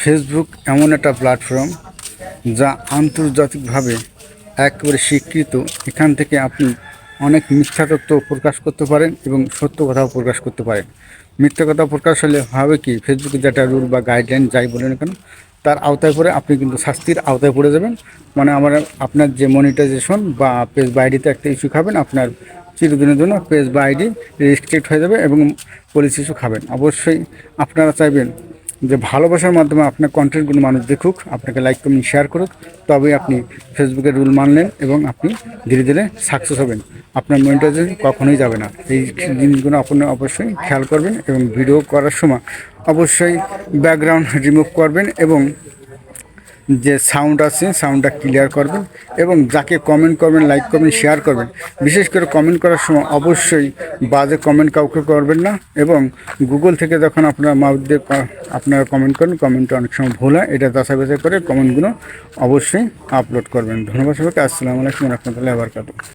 Facebook এমন একটা platform যা আন্তর্জাতিকভাবে একেবারে স্বীকৃত। এখান থেকে আপনি অনেক মিথ্যা তথ্য প্রকাশ করতে পারেন এবং সত্য কথাও প্রকাশ করতে পারেন। মিথ্যা কথা প্রকাশ হলে হবে কি? ফেসবুকে যেটা রুল বা গাইডলাইন যাই বলেন কেন, তার আওতায় পড়ে আপনি কিন্তু শাস্তির আওতায় পড়ে যাবেন। মানে আমার, আপনার যে মনিটাইজেশন বা পেজ বা আইডিতে একটা ইস্যু খাবেন, আপনার চিরদিনের জন্য পেজ বা আইডি রেস্ট্রিক্ট হয়ে যাবে এবং পুলিশ ইস্যু খাবেন। অবশ্যই আপনারা চাইবেন যে ভালোবাসার মাধ্যমে আপনার কন্টেন্টগুলো মানুষ দেখুক, আপনাকে লাইক কমেন্ট শেয়ার করুক তবে আপনি ফেসবুকের রুল মানলেন এবং আপনি ধীরে ধীরে সাকসেস হবেন। আপনার মনিটাইজেশন কখনোই যাবে না। এই জিনিসগুলো আপনি অবশ্যই খেয়াল করবেন এবং ভিডিও করার সময় অবশ্যই ব্যাকগ্রাউন্ড রিমুভ করবেন এবং যে সাউন্ড আছে সাউন্ডটা ক্লিয়ার করবেন এবং যাকে কমেন্ট করবেন লাইক করবেন শেয়ার করবেন। বিশেষ করে কমেন্ট করার সময় অবশ্যই বাজে কমেন্ট কাউকে করবেন না এবং গুগল থেকে যখন আপনারা মাউথ দিয়ে আপনারা কমেন্ট করেন কমেন্টটা অনেক সময় ভুল হয়। এটা যাচাই করে কমেন্টগুলো অবশ্যই আপলোড করবেন। ধন্যবাদ সবাইকে। আসসালামু আলাইকুম রহমতুল্লাহ বারকাত